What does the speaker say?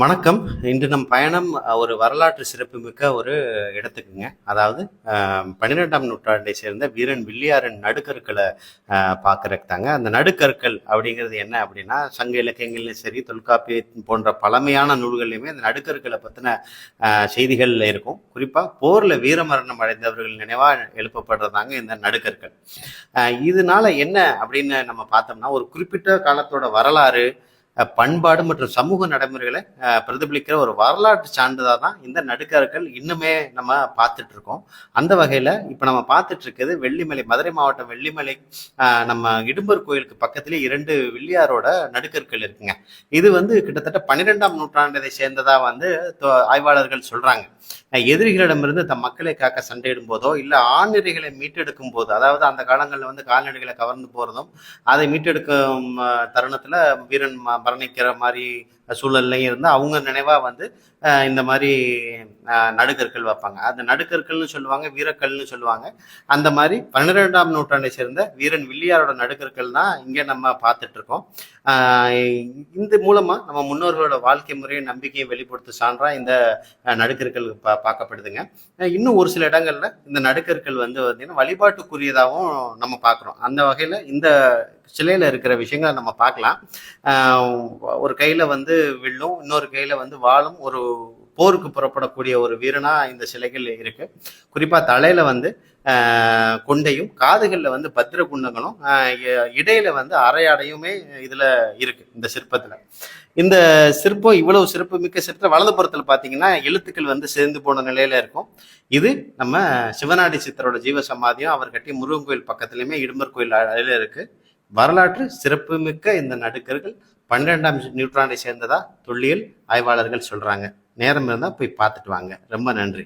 வணக்கம். இன்று நம் பயணம் ஒரு வரலாற்று சிறப்புமிக்க ஒரு இடத்துக்குங்க. அதாவது பன்னிரெண்டாம் நூற்றாண்டை சேர்ந்த வீரன் வில்லியாரன் நடுக்கற்களை பார்க்கறதுக்கு தாங்க அந்த நடுக்கற்கள் அப்படிங்கிறது என்ன அப்படின்னா சங்க இலக்கியங்கள்லையும் சரி தொல்காப்பியம் போன்ற பழமையான நூல்கள்லையுமே அந்த நடுக்கற்களை பற்றின செய்திகள் இருக்கும். குறிப்பாக போரில் வீரமரணம் அடைந்தவர்கள் நினைவாக எழுப்பப்படுறதாங்க இந்த நடுக்கற்கள். இதனால என்ன அப்படின்னு நம்ம பார்த்தோம்னா ஒரு குறிப்பிட்ட காலத்தோட வரலாறு பண்பாடு மற்றும் சமூக நடைமுறைகளை பிரதிபலிக்கிற ஒரு வரலாற்று சான்றிதழாக தான் இந்த நடுக்கற்கள் இன்னுமே நம்ம பார்த்துட்டு இருக்கோம். அந்த வகையில் இப்போ நம்ம பார்த்துட்டு இருக்கிறது வெள்ளிமலை மதுரை மாவட்டம் வெள்ளிமலை நம்ம இடும்பர் கோயிலுக்கு பக்கத்திலே இரண்டு வில்லியாரோட நடுக்கற்கள் இருக்குங்க. இது வந்து கிட்டத்தட்ட பன்னிரெண்டாம் நூற்றாண்டை சேர்ந்ததாக வந்து தொ- ஆய்வாளர்கள் சொல்கிறாங்க எதிரிகளிடமிருந்து தம் மக்களை காக்க சண்டையிடும் போதோ இல்லை ஆண்நிறைகளை மீட்டெடுக்கும் போது அதாவது அந்த காலங்களில் வந்து கால்நடைகளை கவர்ந்து போகிறதும் அதை மீட்டெடுக்கும் தருணத்தில் வீரன் மரணிக்கிற மாதிரி சூழல்லையும் இருந்து அவங்க நினைவா வந்து இந்த மாதிரி நடுக்கற்கள் வைப்பாங்க. அந்த நடுக்கற்கள்னு சொல்லுவாங்க வீரக்கல்னு சொல்லுவாங்க. அந்த மாதிரி பன்னிரெண்டாம் நூற்றாண்டை சேர்ந்த வீரன் வில்லியாரோட நடுக்கற்கள் தான் இங்கே நம்ம பார்த்துட்டு இருக்கோம் இந்த மூலமா நம்ம முன்னோர்களோட வாழ்க்கை முறையை நம்பிக்கையை வெளிப்படுத்த சான்றாக இந்த நடுக்கற்கள் பா பார்க்கப்படுதுங்க. இன்னும் ஒரு சில இடங்கள்ல இந்த நடுக்கற்கள் வந்து பார்த்தீங்கன்னா வழிபாட்டுக்குரியதாகவும் நம்ம பார்க்குறோம். அந்த வகையில் இந்த சிலையில் இருக்கிற விஷயங்களை நம்ம பார்க்கலாம். ஒரு கையில் வந்து வில்லும் இன்னொரு கையில் வந்து வாளும் ஒரு போருக்கு புறப்படக்கூடிய ஒரு வீரனா இந்த சிலைகள் இருக்கு. குறிப்பாக தலையில வந்து கொண்டையும் காதுகளில் வந்து பத்திர குண்டங்களும் இ- இடையில வந்து அரையாடையுமே இதுல இருக்கு இந்த சிற்பத்துல. இந்த சிற்பம் இவ்வளவு சிறப்பு மிக்க சிற்பம் வலதுபுறத்தில் பார்த்தீங்கன்னா எழுத்துக்கள் வந்து சேர்ந்து போன நிலையில இருக்கும். இது நம்ம சிவநாடி சித்தரோட ஜீவ சமாதியும் அவர் கட்டிய முருகன் கோயில் பக்கத்துலயுமே இடும்பர் கோயில் அருகில இருக்கு. வரலாற்று சிறப்புமிக்க இந்த நடுக்கர்கள் பன்னிரெண்டாம் நூற்றாண்டை சேர்ந்ததா தொல்லியல் ஆய்வாளர்கள் சொல்றாங்க. நேரம் இருந்தால் போய் பார்த்துட்டு வாங்க. ரொம்ப நன்றி.